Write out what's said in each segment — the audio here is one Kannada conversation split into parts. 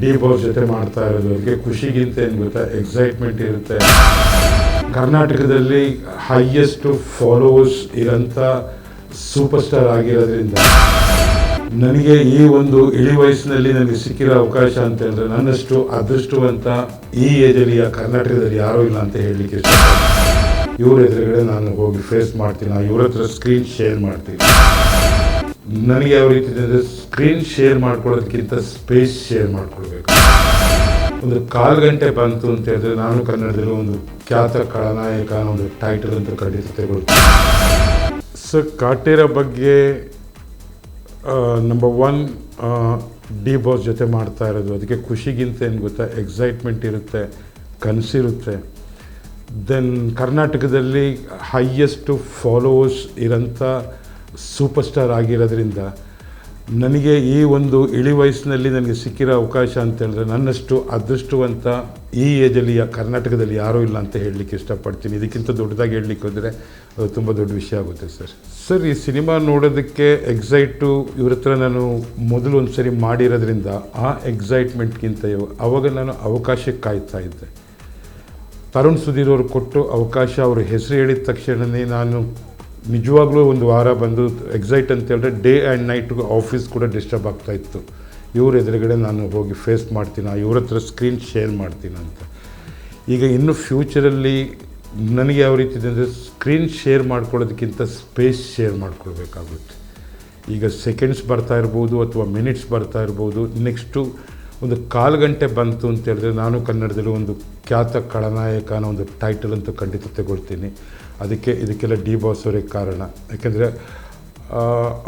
ಡಿ ಜೊತೆ ಮಾಡ್ತಾ ಇರೋದು ಅದಕ್ಕೆ ಖುಷಿಗಿಂತ ಏನು ಗೊತ್ತಾ? ಎಕ್ಸೈಟ್ಮೆಂಟ್ ಇರುತ್ತೆ. ಕರ್ನಾಟಕದಲ್ಲಿ ಹೈಯೆಸ್ಟ್ ಫಾಲೋವರ್ಸ್ ಇರೋಂಥ ಸೂಪರ್ ಸ್ಟಾರ್ ಆಗಿರೋದ್ರಿಂದ ನನಗೆ ಈ ಒಂದು ಇಳಿ ವಯಸ್ಸಿನಲ್ಲಿ ನನಗೆ ಸಿಕ್ಕಿರೋ ಅವಕಾಶ ಅಂತ ಹೇಳಿದ್ರೆ ನನ್ನಷ್ಟು ಅದೃಷ್ಟವಂತ ಈ ಏಜಲ್ಲಿ ಕರ್ನಾಟಕದಲ್ಲಿ ಯಾರೂ ಇಲ್ಲ ಅಂತ ಹೇಳಲಿಕ್ಕೆ ಇಷ್ಟ ಇವ್ರ ಎದುರುಗಡೆ ನಾನು ಹೋಗಿ ಫೇಸ್ ಮಾಡ್ತೀನಿ ಇವ್ರ ಹತ್ರ ಸ್ಕ್ರೀನ್ ಶೇರ್ ಮಾಡ್ತೀನಿ. ನನಗೆ ಯಾವ ರೀತಿ ಅಂದರೆ ಸ್ಕ್ರೀನ್ ಶೇರ್ ಮಾಡ್ಕೊಳ್ಳೋದಕ್ಕಿಂತ ಸ್ಪೇಸ್ ಶೇರ್ ಮಾಡ್ಕೊಳ್ಬೇಕು. ಒಂದು ಕಾಲು ಗಂಟೆ ಬಂತು ಅಂತ ಹೇಳಿದ್ರೆ ನಾನು ಕನ್ನಡದಲ್ಲಿ ಒಂದು ಖ್ಯಾತ ಖಳನಾಯಕ, ಒಂದು ಟೈಟಲ್ ಅಂತ ಖಂಡಿತ ತೆಗೊಳ್ತೀನಿ. ಸೊ ಕಾಟೇರ ಬಗ್ಗೆ ನಂಬರ್ ಒನ್ ಡಿ ಬಾಸ್ ಜೊತೆ ಮಾಡ್ತಾ ಇರೋದು. ಅದಕ್ಕೆ ಖುಷಿಗಿಂತ ಏನು ಗೊತ್ತಾ? ಎಕ್ಸೈಟ್ಮೆಂಟ್ ಇರುತ್ತೆ, ಕನಸಿರುತ್ತೆ. ದೆನ್ ಕರ್ನಾಟಕದಲ್ಲಿ ಹೈಯೆಸ್ಟ್ ಫಾಲೋವರ್ಸ್ ಇರೋಂಥ ಸೂಪರ್ ಸ್ಟಾರ್ ಆಗಿರೋದ್ರಿಂದ ನನಗೆ ಈ ಒಂದು ಇಳಿ ವಯಸ್ಸಿನಲ್ಲಿ ನನಗೆ ಸಿಕ್ಕಿರೋ ಅವಕಾಶ ಅಂತ ಹೇಳಿದ್ರೆ ನನ್ನಷ್ಟು ಅದೃಷ್ಟವಂತ ಈ ಏಜಲ್ಲಿ ಕರ್ನಾಟಕದಲ್ಲಿ ಯಾರೂ ಇಲ್ಲ ಅಂತ ಹೇಳಲಿಕ್ಕೆ ಇಷ್ಟಪಡ್ತೀನಿ. ಇದಕ್ಕಿಂತ ದೊಡ್ಡದಾಗಿ ಹೇಳಲಿಕ್ಕೆ ಹೋದರೆ ತುಂಬ ದೊಡ್ಡ ವಿಷಯ ಆಗುತ್ತೆ ಸರ್. ಸರ್, ಈ ಸಿನಿಮಾ ನೋಡೋದಕ್ಕೆ ಎಕ್ಸೈಟು ಇವ್ರ ಹತ್ರ ನಾನು ಮೊದಲು ಒಂದು ಸರಿ ಮಾಡಿರೋದ್ರಿಂದ ಆ ಎಕ್ಸೈಟ್ಮೆಂಟ್ಗಿಂತ ಅವಾಗ ನಾನು ಅವಕಾಶಕ್ಕೆ ಕಾಯ್ತಾ ಇದ್ದೆ. ತರುಣ್ ಸುಧೀರ್ ಅವರು ಕೊಟ್ಟು ಅವಕಾಶ ಅವರು ಹೆಸರು ಹೇಳಿದ ತಕ್ಷಣವೇ ನಾನು ನಿಜವಾಗ್ಲೂ ಒಂದು ವಾರ ಬಂದು ಎಕ್ಸೈಟ್ ಅಂತ ಹೇಳಿದ್ರೆ ಡೇ ಆ್ಯಂಡ್ ನೈಟ್ ಆಫೀಸ್ ಕೂಡ ಡಿಸ್ಟರ್ಬ್ ಆಗ್ತಾ ಇತ್ತು. ಇವ್ರ ಎದುರುಗಡೆ ನಾನು ಹೋಗಿ ಫೇಸ್ ಮಾಡ್ತೀನಿ, ಇವ್ರ ಹತ್ರ ಸ್ಕ್ರೀನ್ ಶೇರ್ ಮಾಡ್ತೀನಿ ಅಂತ. ಈಗ ಇನ್ನು ಫ್ಯೂಚರಲ್ಲಿ ನನಗೆ ಯಾವ ರೀತಿ ಇದೆ ಅಂದರೆ ಸ್ಕ್ರೀನ್ ಶೇರ್ ಮಾಡ್ಕೊಳ್ಳೋದಕ್ಕಿಂತ ಸ್ಪೇಸ್ ಶೇರ್ ಮಾಡ್ಕೊಳ್ಬೇಕಾಗುತ್ತೆ. ಈಗ ಸೆಕೆಂಡ್ಸ್ ಬರ್ತಾ ಇರ್ಬೋದು ಅಥವಾ ಮಿನಿಟ್ಸ್ ಬರ್ತಾ ಇರ್ಬೋದು ನೆಕ್ಸ್ಟು ಒಂದು ಕಾಲು ಗಂಟೆ ಬಂತು ಅಂತ ಹೇಳಿದ್ರೆ ನಾನು ಕನ್ನಡದಲ್ಲಿ ಒಂದು ಖ್ಯಾತ ಖಳನಾಯಕ ಅನ್ನೋ ಒಂದು ಟೈಟಲ್ ಅಂತ ಖಂಡಿತ ತಗೊಳ್ತೀನಿ. ಅದಕ್ಕೆ ಇದಕ್ಕೆಲ್ಲ ಡಿ ಬಾಸ್ ಅವರೇ ಕಾರಣ. ಯಾಕೆಂದರೆ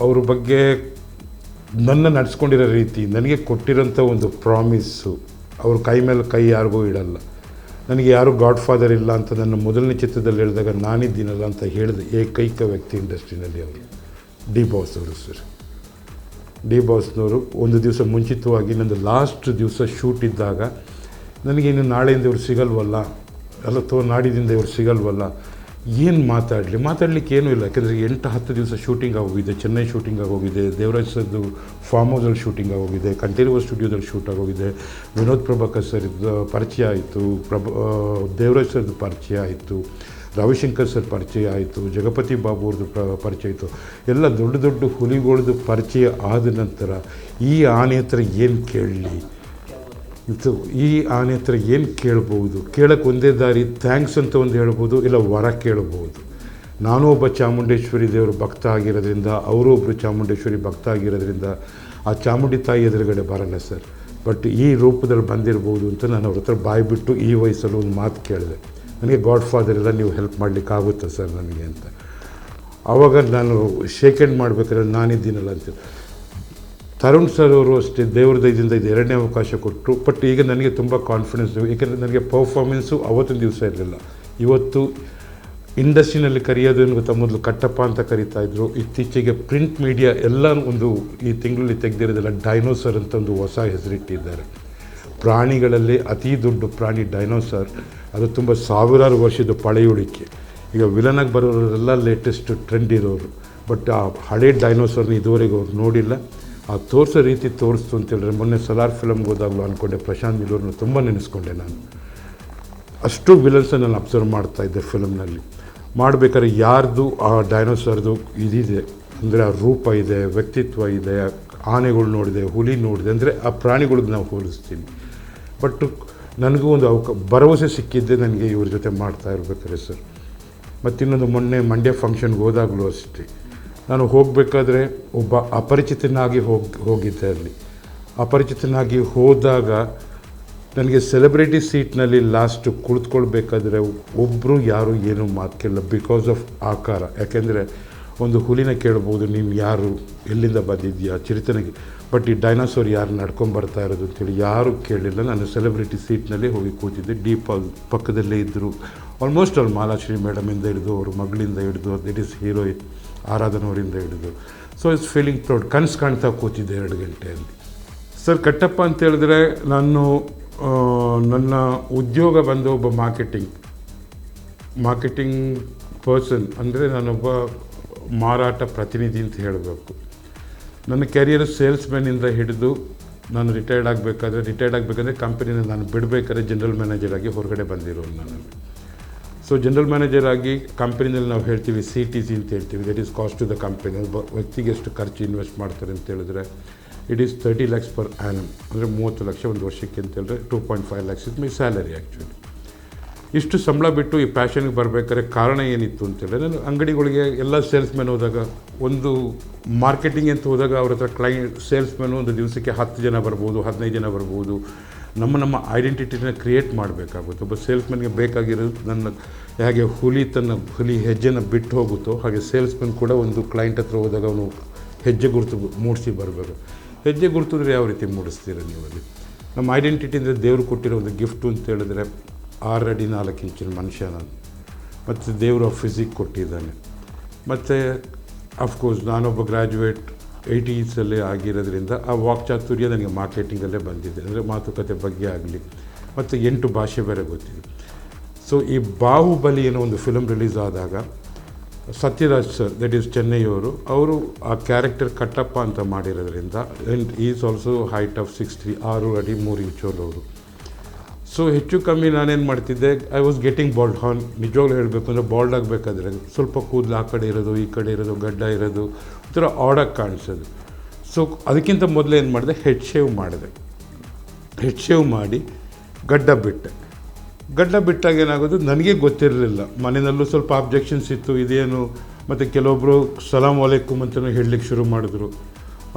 ಅವ್ರ ಬಗ್ಗೆ ನನ್ನ ನಡೆಸ್ಕೊಂಡಿರೋ ರೀತಿ, ನನಗೆ ಕೊಟ್ಟಿರೋಂಥ ಒಂದು ಪ್ರಾಮಿಸ್ಸು ಅವ್ರ ಕೈ ಮೇಲೆ ಕೈ ಯಾರಿಗೂ ಇಡಲ್ಲ. ನನಗೆ ಯಾರು ಗಾಡ್ ಫಾದರ್ ಇಲ್ಲ ಅಂತ ನನ್ನ ಮೊದಲನೇ ಚಿತ್ರದಲ್ಲಿ ಹೇಳಿದಾಗ ನಾನಿದ್ದೀನಲ್ಲ ಅಂತ ಹೇಳಿದ ಏಕೈಕ ವ್ಯಕ್ತಿ ಇಂಡಸ್ಟ್ರಿನಲ್ಲಿ ಅವರು. ಡಿ ಬಾಸ್ ಅವರು ಸರ್ ಡಿ ಬಾಸ್ನವರು ಒಂದು ದಿವಸ ಮುಂಚಿತವಾಗಿ ನಂದು ಲಾಸ್ಟ್ ದಿವಸ ಶೂಟ್ ಇದ್ದಾಗ, ನನಗೆ ಇನ್ನು ನಾಳೆಯಿಂದ ಇವ್ರು ಸಿಗಲ್ವಲ್ಲ? ಅಲ್ಲ ತೋ ನಾಡಿದಿಂದ ಇವ್ರು ಸಿಗಲ್ವಲ್ಲ? ಏನು ಮಾತಾಡಲಿ? ಮಾತಾಡಲಿಕ್ಕೆ ಏನೂ ಇಲ್ಲ. ಯಾಕೆಂದರೆ ಎಂಟು, ಹತ್ತು ದಿವಸ ಶೂಟಿಂಗ್ ಆಗೋಗಿದೆ. ಚೆನ್ನೈ ಶೂಟಿಂಗ್ ಆಗೋಗಿದೆ, ದೇವರಾಜ್ ಸರ್ದು ಫಾರ್ಮ್ ಹೌಸಲ್ಲಿ ಶೂಟಿಂಗ್ ಆಗೋಗಿದೆ ಕಂಠೀರವ ಸ್ಟುಡಿಯೋದಲ್ಲಿ ಶೂಟ್ ಆಗೋಗಿದೆ. ವಿನೋದ್ ಪ್ರಭಾಕರ್ ಸರ್ ಪರಿಚಯ ಆಯಿತು. ಪ್ರಭ ದೇವರಾಜ್ ಸರ್ದು ಪರಿಚಯ ಆಯಿತು. ರವಿಶಂಕರ್ ಸರ್ ಪರಿಚಯ ಆಯಿತು, ಜಗಪತಿ ಬಾಬು ಅವ್ರದ್ದು ಪ್ರ, ಪರಿಚಯ ಆಯಿತು. ಎಲ್ಲ ದೊಡ್ಡ ದೊಡ್ಡ ಹುಲಿಗಳದ್ದು ಪರಿಚಯ ಆದ ನಂತರ ಈ ಆನೆ ಹತ್ರ ಏನು ಕೇಳಲಿ? ಇದು ಈ ಆನೆ ಹತ್ರ ಏನು ಕೇಳ್ಬೋದು ಕೇಳಕ್ಕೆ ಒಂದೇ ದಾರಿ ಥ್ಯಾಂಕ್ಸ್ ಅಂತ ಒಂದು ಹೇಳ್ಬೋದು ಇಲ್ಲ ವರ ಕೇಳ್ಬೋದು ನಾನು ಒಬ್ಬ ಚಾಮುಂಡೇಶ್ವರಿ ದೇವರು ಭಕ್ತ ಆಗಿರೋದ್ರಿಂದ, ಅವರು ಒಬ್ಬರು ಚಾಮುಂಡೇಶ್ವರಿ ಭಕ್ತ ಆಗಿರೋದ್ರಿಂದ, ಆ ಚಾಮುಂಡಿ ತಾಯಿ ಎದುರುಗಡೆ ಬರಲ್ಲ ಸರ್. ಬಟ್ ಈ ರೂಪದಲ್ಲಿ ಬಂದಿರ್ಬೋದು ಅಂತ ನಾನು ಅವ್ರ ಹತ್ರ ಬಾಯಿ ಬಿಟ್ಟು ಈ ವಯಸ್ಸಲ್ಲಿ ಒಂದು ಮಾತು ಕೇಳಿದೆ. ನನಗೆ ಗಾಡ್ ಫಾದರ್ ಎಲ್ಲ ನೀವು ಹೆಲ್ಪ್ ಮಾಡಲಿಕ್ಕೆ ಆಗುತ್ತಾ ಸರ್ ನನಗೆ ಅಂತ. ಆವಾಗ ನಾನು ಶೇಕ್ ಹ್ಯಾಂಡ್ ಮಾಡ್ಬೇಕಾದ್ರೆ ನಾನಿದ್ದೀನಲ್ಲ ಅಂತ. ತರುಣ್ ಸರ್ ಅವರು ಅಷ್ಟೇ ದೇವ್ರ ದಯದಿಂದ ಇದು ಎರಡನೇ ಅವಕಾಶ ಕೊಟ್ಟರು. ಬಟ್ ಈಗ ನನಗೆ ತುಂಬ ಕಾನ್ಫಿಡೆನ್ಸ್ ಏಕೆಂದರೆ ನನಗೆ ಪರ್ಫಾರ್ಮೆನ್ಸು ಅವತ್ತಿನ ದಿವಸ ಇರಲಿಲ್ಲ. ಇವತ್ತು ಇಂಡಸ್ಟ್ರಿನಲ್ಲಿ ಕರೆಯೋದು ಏನು ಗೊತ್ತಾ? ಮೊದಲು ಕಟ್ಟಪ್ಪ ಅಂತ ಕರೀತಾ ಇದ್ರು. ಇತ್ತೀಚೆಗೆ ಪ್ರಿಂಟ್ ಮೀಡಿಯಾ ಎಲ್ಲ ಒಂದು ಈ ತಿಂಗಳಲ್ಲಿ ತೆಗೆದಿರೋದೆಲ್ಲ ಡೈನೋಸರ್ ಅಂತ ಒಂದು ಹೊಸ ಹೆಸರಿಟ್ಟಿದ್ದಾರೆ. ಪ್ರಾಣಿಗಳಲ್ಲಿ ಅತಿ ದೊಡ್ಡ ಪ್ರಾಣಿ ಡೈನೋಸಾರ್, ಅದು ತುಂಬ ಸಾವಿರಾರು ವರ್ಷದ ಪಳೆಯುಳಿಕೆ ಈಗ ವಿಲನಾಗಿ ಬರೋರೆಲ್ಲ ಲೇಟೆಸ್ಟ್ ಟ್ರೆಂಡ್ ಇರೋರು. ಬಟ್ ಆ ಹಳೆ ಡೈನೋಸರ್ನ ಇದುವರೆಗೂ ಅವ್ರು ನೋಡಿಲ್ಲ. ಆ ತೋರಿಸೋ ರೀತಿ ತೋರಿಸ್ತು ಅಂತ ಹೇಳಿದ್ರೆ ಮೊನ್ನೆ ಸಲಾರ್ ಫಿಲಮ್ಗೆ ಹೋದಾಗಲೂ ಅಂದ್ಕೊಂಡೆ ಪ್ರಶಾಂತ್ ನೀಲೂರ್ನ ತುಂಬ ನೆನೆಸ್ಕೊಂಡೆ ನಾನು. ಅಷ್ಟು ವಿಲನ್ಸ್ ನಾನು ಅಬ್ಸರ್ವ್ ಮಾಡ್ತಾ ಇದ್ದೆ ಫಿಲಮ್ನಲ್ಲಿ ಮಾಡಬೇಕಾದ್ರೆ ಯಾರ್ದು ಆ ಡೈನೋಸಾರ್ದು ಇದಿದೆ? ಅಂದರೆ ಆ ರೂಪ ಇದೆ, ವ್ಯಕ್ತಿತ್ವ ಇದೆ, ಆನೆಗಳು ನೋಡಿದೆ, ಹುಲಿ ನೋಡಿದೆ, ಅಂದರೆ ಆ ಪ್ರಾಣಿಗಳಿಗೆ ನಾವು ಹೋಲಿಸ್ತೀನಿ ಬಟ್ ನನಗೂ ಒಂದು ಅವಕ, ಭರವಸೆ ಸಿಕ್ಕಿದ್ದೆ ನನಗೆ ಇವ್ರ ಜೊತೆ ಮಾಡ್ತಾ ಇರ್ಬೇಕಾದ್ರೆ ಸರ್. ಮತ್ತು ಇನ್ನೊಂದು ಮೊನ್ನೆ ಮಂಡ್ಯ ಫಂಕ್ಷನ್ಗೆ ಹೋದಾಗಲೂ ಅಷ್ಟೇ. ನಾನು ಹೋಗಬೇಕಾದ್ರೆ ಒಬ್ಬ ಅಪರಿಚಿತನಾಗಿ ಹೋಗಿ, ಹೋಗಿದ್ದೆ ಅಲ್ಲಿ. ಅಪರಿಚಿತನಾಗಿ ಹೋದಾಗ ನನಗೆ ಸೆಲೆಬ್ರಿಟಿ ಸೀಟ್ನಲ್ಲಿ ಲಾಸ್ಟು ಕುಳಿತುಕೊಳ್ಬೇಕಾದ್ರೆ ಒಬ್ಬರು ಯಾರು ಏನೂ ಮಾತು ಕೇಳಲ್ಲ ಬಿಕಾಸ್ ಆಫ್ ಆಕಾರ. ಯಾಕೆಂದರೆ ಒಂದು ಹುಲಿನ ಕೇಳ್ಬೋದು ನೀವು ಯಾರು, ಎಲ್ಲಿಂದ ಬಂದಿದ್ಯಾ ಚಿರಿತನಿಗೆ. ಬಟ್ ಈ ಡೈನಾಸೋರ್ ಯಾರು ನಡ್ಕೊಂಡು ಬರ್ತಾ ಇರೋದು ಅಂತೇಳಿ ಯಾರು ಕೇಳಿಲ್ಲ. ನಾನು ಸೆಲೆಬ್ರಿಟಿ ಸೀಟ್ನಲ್ಲಿ ಹೋಗಿ ಕೂತಿದ್ದೆ. ಡೀಪ್ ಪಕ್ಕದಲ್ಲೇ ಇದ್ದರು ಆಲ್ಮೋಸ್ಟ್ ಅವ್ರು ಮಾಲಾಶ್ರೀ ಮೇಡಮಿಂದ ಹಿಡಿದು, ಅವ್ರ ಮಗಳಿಂದ ಹಿಡಿದು ದಿಟ್ ಇಸ್ ಹೀರೋಯಿನ್ ಆರಾಧನವರಿಂದ ಹಿಡಿದು. ಸೊ ಇಟ್ಸ್ ಫೀಲಿಂಗ್ ಪ್ರೌಡ್ ಕನಸು ಕಾಣ್ತಾ ಕೂತಿದ್ದೆ ಎರಡು ಗಂಟೆಯಲ್ಲಿ. ಸರ್ ಕಟ್ಟಪ್ಪ ಅಂತ ಹೇಳಿದ್ರೆ ನಾನು ನನ್ನ ಉದ್ಯೋಗ ಬಂದು ಒಬ್ಬ ಮಾರ್ಕೆಟಿಂಗ್ ಮಾರ್ಕೆಟಿಂಗ್ ಪರ್ಸನ್ ಅಂದರೆ ನಾನೊಬ್ಬ ಮಾರಾಟ ಪ್ರತಿನಿಧಿ ಅಂತ ಹೇಳಬೇಕು. ನನ್ನ ಕೆರಿಯರ್ ಸೇಲ್ಸ್ಮ್ಯಾನಿಂದ ಹಿಡಿದು ನಾನು ರಿಟೈರ್ಡ್ ಆಗಬೇಕಾದ್ರೆ ರಿಟೈರ್ಡ್ ಆಗಬೇಕಂದ್ರೆ ಕಂಪನಿನ ನಾನು ಬಿಡಬೇಕಾದ್ರೆ ಜನರಲ್ ಮ್ಯಾನೇಜರ್ ಆಗಿ ಹೊರಗಡೆ ಬಂದಿರೋನು ನಾನು ಸೊ ಜನರಲ್ ಮ್ಯಾನೇಜರ್ ಆಗಿ ಕಂಪನಿನಲ್ಲಿ ನಾವು ಹೇಳ್ತೀವಿ ಸಿ ಟಿ ಸಿ ಅಂತ ಹೇಳ್ತೀವಿ. That is cost to the company ಒಬ್ಬ ವ್ಯಕ್ತಿಗೆ ಎಷ್ಟು ಖರ್ಚು ಇನ್ವೆಸ್ಟ್ ಮಾಡ್ತಾರೆ ಅಂತ ಹೇಳಿದ್ರೆ it is thirty lakhs per annum ಅಂದರೆ ಮೂವತ್ತು ಲಕ್ಷ ಒಂದು ವರ್ಷಕ್ಕೆ ಅಂತ ಹೇಳಿದ್ರೆ two point five lakhs is my salary actually ಇಷ್ಟು ಸಂಬಳ ಬಿಟ್ಟು ಈ ಪ್ಯಾಷನ್ಗೆ ಬರಬೇಕಾದ್ರೆ ಕಾರಣ ಏನಿತ್ತು ಅಂತೇಳಿದ್ರೆ, ನಾನು ಅಂಗಡಿಗಳಿಗೆ ಎಲ್ಲ ಸೇಲ್ಸ್ಮೆನ್ ಹೋದಾಗ, ಒಂದು ಮಾರ್ಕೆಟಿಂಗ್ ಅಂತ ಹೋದಾಗ ಅವ್ರ ಹತ್ರ ಕ್ಲೈಂಟ್ ಮ್ಯಾನು ಒಂದು ದಿವಸಕ್ಕೆ ಹತ್ತು ಜನ ಬರ್ಬೋದು, ಹದಿನೈದು ಜನ ಬರ್ಬೋದು. ನಮ್ಮ ನಮ್ಮ ಐಡೆಂಟಿಟಿನ ಕ್ರಿಯೇಟ್ ಮಾಡಬೇಕಾಗುತ್ತೆ. ಒಬ್ಬ ಸೇಲ್ಸ್ಮನ್ಗೆ ಬೇಕಾಗಿರೋದು ನನ್ನ ಹೇಗೆ ಹುಲಿ ತನ್ನ, ಹುಲಿ ಹೆಜ್ಜೆನ ಬಿಟ್ಟು ಹೋಗುತ್ತೋ, ಹಾಗೆ ಸೇಲ್ಸ್ಮನ್ ಕೂಡ ಒಂದು ಕ್ಲೈಂಟ್ ಹತ್ರ ಹೋದಾಗ ಅವನು ಹೆಜ್ಜೆ ಗುರುತು, ಮೂಡಿಸಿ ಬರಬೇಕು. ಹೆಜ್ಜೆ ಗುರುತು ಅಂದರೆ ಯಾವ ರೀತಿ ಮೂಡಿಸ್ತೀರ ನೀವು ಅಲ್ಲಿ ನಮ್ಮ ಐಡೆಂಟಿಟಿ ಅಂದರೆ ದೇವರು ಕೊಟ್ಟಿರೋ ಒಂದು ಗಿಫ್ಟು ಅಂತ ಹೇಳಿದ್ರೆ ಆರು ಅಡಿ ನಾಲ್ಕು ಇಂಚಿನ ಮನುಷ್ಯ ನಾನು ಮತ್ತು ದೇವರು ಫಿಸಿಕ್ ಕೊಟ್ಟಿದ್ದಾನೆ. ಮತ್ತು ಅಫ್ಕೋರ್ಸ್ ನಾನೊಬ್ಬ ಗ್ರ್ಯಾಜುಯೇಟ್ ಏಯ್ಟೀಸಲ್ಲಿ ಆಗಿರೋದ್ರಿಂದ ಆ ವಾಕ್ಚಾತುರ್ಯ ನನಗೆ ಮಾರ್ಕೆಟಿಂಗಲ್ಲೇ ಬಂದಿದೆ. ಅಂದರೆ ಮಾತುಕತೆ ಬಗ್ಗೆ ಆಗಲಿ, ಮತ್ತು ಎಂಟು ಭಾಷೆ ಬೇರೆ ಗೊತ್ತಿದೆ. ಸೊ ಈ ಬಾಹುಬಲಿ ಏನೋ ಒಂದು ಫಿಲಮ್ ರಿಲೀಸ್ ಆದಾಗ, ಸತ್ಯರಾಜ್ ಸರ್ ದಟ್ ಈಸ್ ಚೆನ್ನೈಯವರು ಅವರು ಆ ಕ್ಯಾರೆಕ್ಟರ್ ಕಟ್ಟಪ್ಪ ಅಂತ ಮಾಡಿರೋದ್ರಿಂದ is also height of six three ಆರು ಅಡಿ ಮೂರು ಇಂಚೋಲವರು ಸೊ ಹೆಚ್ಚು ಕಮ್ಮಿ ನಾನೇನು ಮಾಡ್ತಿದ್ದೆ ಐ ವಾಸ್ ಗೆಟಿಂಗ್ ಬಾಲ್ಡ್ ಹಾನ್. ನಿಜವಾಗ್ಲೂ ಹೇಳಬೇಕು ಅಂದರೆ ಬಾಲ್ಡ್ ಆಗಬೇಕಾದ್ರೆ ಸ್ವಲ್ಪ ಕೂದಲು ಆ ಕಡೆ ಇರೋದು, ಈ ಕಡೆ ಇರೋದು, ಗಡ್ಡ ಇರೋದು, ಒಂಥರ ಆಡಾಗಿ ಕಾಣಿಸೋದು. ಸೊ ಅದಕ್ಕಿಂತ ಮೊದಲು ಏನು ಮಾಡಿದೆ ಹೆಡ್ ಶೇವ್ ಮಾಡಿದೆ. ಹೆಡ್ ಶೇವ್ ಮಾಡಿ ಗಡ್ಡ ಬಿಟ್ಟೆ. ಗಡ್ಡ ಬಿಟ್ಟಾಗ ಏನಾಗೋದು, ನನಗೆ ಗೊತ್ತಿರಲಿಲ್ಲ. ಮನೆಯಲ್ಲೂ ಸ್ವಲ್ಪ ಆಬ್ಜೆಕ್ಷನ್ಸ್ ಇತ್ತು, ಇದೇನು, ಮತ್ತು ಕೆಲವೊಬ್ಬರು ಸಲಾಂ ವಾಲೇಕುಮ್ ಅಂತಲೂ ಹೇಳಲಿಕ್ಕೆ ಶುರು ಮಾಡಿದ್ರು.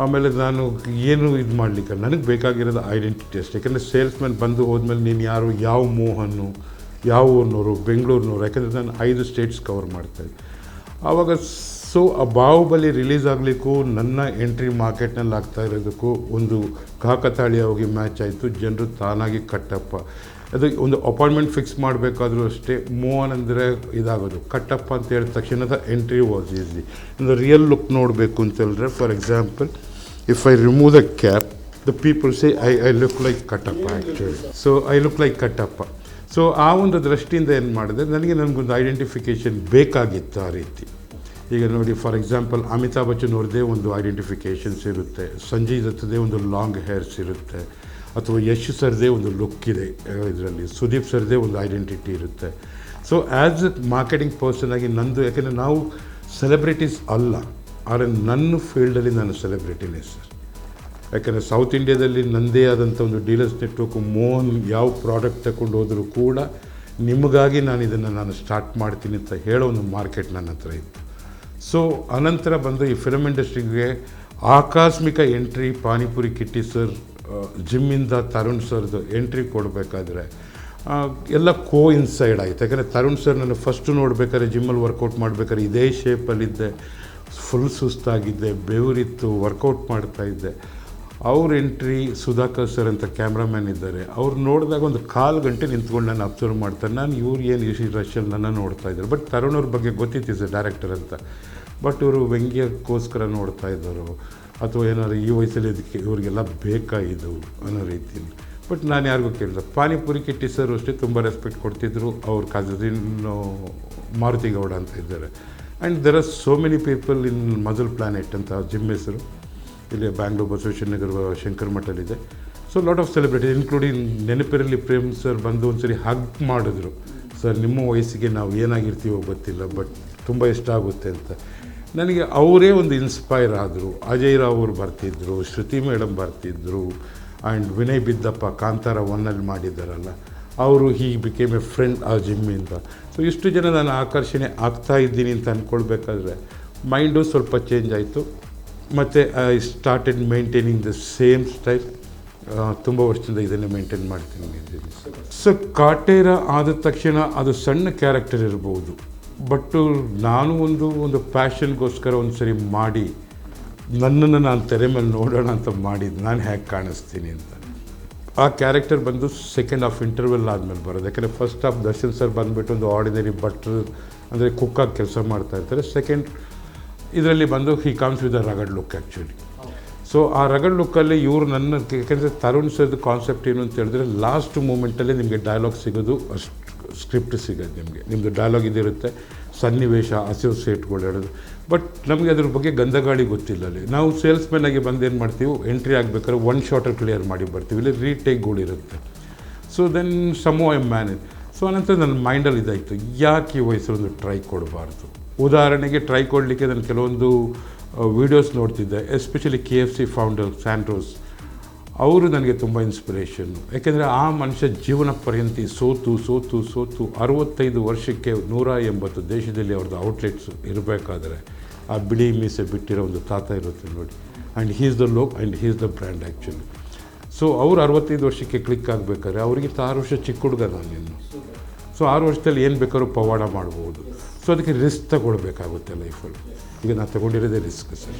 ಆಮೇಲೆ ನಾನು ಏನು ಇದು ಮಾಡಲಿಕ್ಕೆ ನನಗೆ ಬೇಕಾಗಿರೋದು ಐಡೆಂಟಿಟಿ ಅಷ್ಟೇ. ಯಾಕಂದರೆ ಸೇಲ್ಸ್ಮ್ಯಾನ್ ಬಂದು ಹೋದ್ಮೇಲೆ ನೀನು ಯಾರು, ಯಾವ ಮೋಹನ್ನು, ಯಾವ ಊರಿನವರು ಬೆಂಗಳೂರಿನವರು ಯಾಕಂದರೆ ನಾನು ಐದು ಸ್ಟೇಟ್ಸ್ ಕವರ್ ಮಾಡ್ತಾಯಿದ್ದೆ ಆವಾಗ ಸೊ ಆ ಬಾಹುಬಲಿ ರಿಲೀಸ್ ಆಗಲಿಕ್ಕೂ ನನ್ನ ಎಂಟ್ರಿ ಮಾರ್ಕೆಟ್ನಲ್ಲಿ ಆಗ್ತಾ ಇರೋದಕ್ಕೂ ಒಂದು ಕಾಕತಾಳೀಯವಾಗಿ ಮ್ಯಾಚ್ ಆಯಿತು. ಜನರು ತಾನಾಗಿ ಕಟ್ಟಪ್ಪ. ಅದು ಒಂದು ಅಪಾಯಿಂಟ್ಮೆಂಟ್ ಫಿಕ್ಸ್ ಮಾಡಬೇಕಾದ್ರೂ ಅಷ್ಟೇ ಮೋಹನ್ ಅಂದರೆ ಇದಾಗೋದು. ಕಟ್ಟಪ್ಪ ಅಂತ ಹೇಳಿದ ತಕ್ಷಣದ ಎಂಟ್ರಿ ವಾಸ್ ಈಸಿ ಒಂದು ರಿಯಲ್ ಲುಕ್ ನೋಡಬೇಕು ಅಂತ for example if I remove the cap the people say I I look like Kattappa actually so I look like Kattappa. So ಆ ಒಂದು ದೃಷ್ಟಿಯಿಂದ ಏನು ಮಾಡಿದೆ, ನನಗೆ ನನಗೊಂದು ಐಡೆಂಟಿಫಿಕೇಷನ್ ಬೇಕಾಗಿತ್ತು ಆ ರೀತಿ. ಈಗ ನೋಡಿ ಫಾರ್ ಎಕ್ಸಾಂಪಲ್ ಅಮಿತಾಬ್ ಬಚ್ಚನ್ ಅವ್ರದ್ದೇ ಒಂದು ಐಡೆಂಟಿಫಿಕೇಷನ್ಸ್ ಇರುತ್ತೆ. ಸಂಜಯ್ ದತ್ತದೇ ಒಂದು ಲಾಂಗ್ ಹೇರ್ಸ್ ಇರುತ್ತೆ. ಅಥವಾ ಯಶ್ ಸರ್ದೇ ಒಂದು ಲುಕ್ ಇದೆ ಇದರಲ್ಲಿ. ಸುದೀಪ್ ಸರ್ದೇ ಒಂದು ಐಡೆಂಟಿಟಿ ಇರುತ್ತೆ. So as a marketing person ಆಗಿ ನಂದು, ಯಾಕೆಂದರೆ ನಾವು ಸೆಲೆಬ್ರಿಟೀಸ್ ಅಲ್ಲ. ಆದರೆ ನನ್ನ ಫೀಲ್ಡಲ್ಲಿ ನಾನು ಸೆಲೆಬ್ರಿಟಿನೇ ಸರ್. ಯಾಕೆಂದರೆ ಸೌತ್ ಇಂಡಿಯಾದಲ್ಲಿ ನನ್ನದೇ ಆದಂಥ ಒಂದು ಡೀಲರ್ಸ್ ನೆಟ್ವರ್ಕ್ ಮೋಹನ್ ಯಾವ ಪ್ರಾಡಕ್ಟ್ ತಗೊಂಡು ಹೋದರೂ ಕೂಡ ನಿಮಗಾಗಿ ನಾನು ಇದನ್ನು ನಾನು ಸ್ಟಾರ್ಟ್ ಮಾಡ್ತೀನಿ ಅಂತ ಹೇಳೋ ಒಂದು ಮಾರ್ಕೆಟ್ ನನ್ನ ಹತ್ರ ಇತ್ತು. ಸೊ ಅನಂತರ ಬಂದು ಈ ಫಿಲಮ್ ಇಂಡಸ್ಟ್ರಿಗೆ ಆಕಸ್ಮಿಕ ಎಂಟ್ರಿ ಪಾನಿಪುರಿ ಕಿಟ್ಟಿ ಸರ್ ಜಿಮ್ಮಿಂದ ತರುಣ್ ಸರ್ದು ಎಂಟ್ರಿ ಕೊಡಬೇಕಾದ್ರೆ ಎಲ್ಲ ಕೋ ಇನ್ಸೈಡ್ ಆಯಿತು. ಯಾಕಂದರೆ ತರುಣ್ ಸರ್ ನಾನು ಫಸ್ಟು ನೋಡ್ಬೇಕಾದ್ರೆ ಜಿಮ್ಮಲ್ಲಿ ವರ್ಕೌಟ್ ಮಾಡಬೇಕಾದ್ರೆ ಇದೇ ಶೇಪಲ್ಲಿದ್ದೆ ಫುಲ್ ಸುಸ್ತಾಗಿದ್ದೆ, ಬೆವರಿತ್ತು ವರ್ಕೌಟ್ ಮಾಡ್ತಾಯಿದ್ದೆ ಅವ್ರ ಎಂಟ್ರಿ ಸುಧಾಕರ್ ಸರ್ ಅಂತ ಕ್ಯಾಮ್ರಾಮ್ಯಾನ್ ಇದ್ದಾರೆ. ಅವ್ರು ನೋಡಿದಾಗ ಒಂದು ಕಾಲು ಗಂಟೆ ನಿಂತ್ಕೊಂಡು ನಾನು ಅಬ್ಸರ್ವ್ ಮಾಡ್ತಾರೆ ನಾನು ಇವ್ರು ಏನು ಇಷ್ಟು ರಶಲ್ಲಿ ನನ್ನ ನೋಡ್ತಾ ಇದ್ದಾರೆ ಬಟ್ ತರುಣ್ ಅವ್ರ ಬಗ್ಗೆ ಗೊತ್ತಿತ್ತು ಸರ್ ಡೈರೆಕ್ಟರ್ ಅಂತ. ಬಟ್ ಇವರು ವ್ಯಂಗ್ಯಕ್ಕೋಸ್ಕರ ನೋಡ್ತಾ ಇದ್ದರು. ಅಥವಾ ಏನಾದ್ರು ಈ ವಯಸ್ಸಲ್ಲಿ ಇದಕ್ಕೆ ಇವರಿಗೆಲ್ಲ ಬೇಕಾಗಿದ್ದವು ಅನ್ನೋ ರೀತಿಯಲ್ಲಿ. ಬಟ್ ನಾನು ಯಾರಿಗೂ ಕೇಳಿದೆ ಪಾನಿಪುರಿ ಕಿಟ್ಟಿ ಸರ್ ಅಷ್ಟೇ ತುಂಬ ರೆಸ್ಪೆಕ್ಟ್ ಕೊಡ್ತಿದ್ರು. ಅವ್ರ ಮಾರುತಿ ಗೌಡ ಅಂತ ಇದ್ದಾರೆ. And there are so many people in muscle planet ಅಂತ ಜಿಮ್ ಹೆಸರು. ಇಲ್ಲಿ Bangalore Basaveshwara Nagar Shankar ಮಠಲ್ಲಿದೆ. So lot of celebrity including Nenapirali Prem sir ಬಂದು ಒಂದು ಸರಿ ಹಗ್ ಮಾಡಿದ್ರು. ಸರ್ ನಿಮ್ಮ ವಯಸ್ಸಿಗೆ ನಾವು ಏನಾಗಿರ್ತೀವೋ ಗೊತ್ತಿಲ್ಲ ಬಟ್ ತುಂಬ ಇಷ್ಟ ಆಗುತ್ತೆ ಅಂತ. ನನಗೆ ಅವರೇ ಒಂದು ಇನ್ಸ್ಪೈರ್ ಆದರು. ಅಜಯ್ ರಾವ್ ಅವರು ಬರ್ತಿದ್ದರು ಶ್ರುತಿ ಮೇಡಮ್ ಬರ್ತಿದ್ದರು ಆ್ಯಂಡ್ ವಿನಯ್ ಬಿದ್ದಪ್ಪ ಕಾಂತಾರ ಒನ್ನಲ್ಲಿ ಮಾಡಿದ್ದಾರಲ್ಲ ಅವರು ಹೀಗೆ ಬಿಕೇಮ್ ಎ ಫ್ರೆಂಡ್ ಆ ಜಿಮ್ಮಿಂದ ಸೊ ಇಷ್ಟು ಜನ ನಾನು ಆಕರ್ಷಣೆ ಆಗ್ತಾ ಇದ್ದೀನಿ ಅಂತ ಅಂದ್ಕೊಳ್ಬೇಕಾದ್ರೆ ಮೈಂಡು ಸ್ವಲ್ಪ ಚೇಂಜ್ ಆಯಿತು. ಮತ್ತು I started maintaining the same style ತುಂಬ ವರ್ಷದಿಂದ ಇದನ್ನೇ ಮೇಂಟೈನ್ ಮಾಡ್ತೀನಿ ಸೊ ಕಾಟೇರ ಆದ ತಕ್ಷಣ ಅದು ಸಣ್ಣ ಕ್ಯಾರೆಕ್ಟರ್ ಇರ್ಬೋದು. ಬಟ್ಟು ನಾನು ಒಂದು ಒಂದು ಪ್ಯಾಷನ್ಗೋಸ್ಕರ ಒಂದು ಸರಿ ಮಾಡಿ, ನನ್ನನ್ನು ನಾನು ತೆರೆ ಮೇಲೆ ನೋಡೋಣ ಅಂತ ಮಾಡಿದ್ದು ನಾನು ಹೇಗೆ ಕಾಣಿಸ್ತೀನಿ ಅಂತ. ಆ ಕ್ಯಾರೆಕ್ಟರ್ ಬಂದು ಸೆಕೆಂಡ್ ಆಫ್ ಇಂಟರ್ವೆಲ್ ಆದಮೇಲೆ ಬರೋದು. ಯಾಕಂದರೆ ಫಸ್ಟ್ ಆಫ್ ದರ್ಶನ್ ಸರ್ ಬಂದುಬಿಟ್ಟು ಒಂದು ಆರ್ಡಿನರಿ ಬಟ್ರ್ ಅಂದರೆ ಕುಕ್ಕಾಗಿ ಕೆಲಸ ಮಾಡ್ತಾ ಇರ್ತಾರೆ. ಸೆಕೆಂಡ್ ಇದರಲ್ಲಿ ಬಂದು he comes with a rugged look actually so ಆ ರಗಡ್ ಲುಕ್ಕಲ್ಲಿ ಇವರು ನನ್ನ, ಯಾಕೆಂದರೆ ತರುಣ್ ಸರ್ದು ಕಾನ್ಸೆಪ್ಟ್ ಏನು ಅಂತ ಹೇಳಿದ್ರೆ ಲಾಸ್ಟ್ ಮೂಮೆಂಟಲ್ಲಿ ನಿಮಗೆ ಡೈಲಾಗ್ ಸಿಗೋದು ಅಷ್ಟು. ಸ್ಕ್ರಿಪ್ಟ್ ಸಿಗೋದು ನಿಮಗೆ. ನಿಮ್ಮದು ಡೈಲಾಗ್ ಇದಿರುತ್ತೆ ಸನ್ನಿವೇಶ ಅಸೋಸಿಯೇಟ್ಗಳು ಹೇಳೋದು ಬಟ್ ನಮಗೆ ಅದ್ರ ಬಗ್ಗೆ ಗಂಧಗಾಳಿ ಗೊತ್ತಿಲ್ಲ ಅಲ್ಲಿ. ನಾವು ಸೇಲ್ಸ್ಮೆನ್ ಆಗಿ ಬಂದು ಏನು ಮಾಡ್ತೀವಿ ಎಂಟ್ರಿ ಆಗಬೇಕಾದ್ರೆ ಒನ್ ಶಾರ್ಟಲ್ಲಿ ಕ್ಲಿಯರ್ ಮಾಡಿ ಬರ್ತೀವಿ. ಇಲ್ಲಿ ರೀಟೇಕ್ಗಳಿರುತ್ತೆ so then somehow um manage so ಅನಂತರ ನನ್ನ ಮೈಂಡಲ್ಲಿ ಇದಾಯಿತು. ಯಾಕೆ ಈ ಒಂದು ಟ್ರೈ ಕೊಡಬಾರ್ದು? ಉದಾಹರಣೆಗೆ ಟ್ರೈ ಕೊಡಲಿಕ್ಕೆ ನಾನು ಕೆಲವೊಂದು ವೀಡಿಯೋಸ್ ನೋಡ್ತಿದ್ದೆ. Especially K F C founder Sanders ಅವರು ನನಗೆ ತುಂಬ ಇನ್ಸ್ಪಿರೇಷನ್ನು ಯಾಕೆಂದರೆ ಆ ಮನುಷ್ಯ ಜೀವನ ಪರ್ಯಂತ ಸೋತು ಸೋತು ಸೋತು ಅರವತ್ತೈದು ವರ್ಷಕ್ಕೆ ನೂರ ಎಂಬತ್ತು ದೇಶದಲ್ಲಿ ಅವ್ರದ್ದು ಔಟ್ಲೆಟ್ಸ್ ಇರಬೇಕಾದ್ರೆ ಆ ಬಿಳಿ ಮೀಸೆ ಬಿಟ್ಟಿರೋ ಒಂದು ತಾತ ಇರುತ್ತೆ ನೋಡಿ. And is the look and is the brand actually so ಅವ್ರು ಅರವತ್ತೈದು ವರ್ಷಕ್ಕೆ ಕ್ಲಿಕ್ ಆಗಬೇಕಾದ್ರೆ ಅವರಿಗಿಂತ ಆರು ವರ್ಷ ಚಿಕ್ಕ ಹುಡುಗ ನಾನಿನ್ನು ಸೊ ಆರು ವರ್ಷದಲ್ಲಿ ಏನು ಬೇಕಾದ್ರೂ ಪವಾಡ ಮಾಡ್ಬೋದು. ಸೊ ಅದಕ್ಕೆ ರಿಸ್ಕ್ ತಗೊಳ್ಬೇಕಾಗುತ್ತೆ ಲೈಫಲ್ಲಿ ಈಗ ನಾನು ತಗೊಂಡಿರೋದೇ risk sir.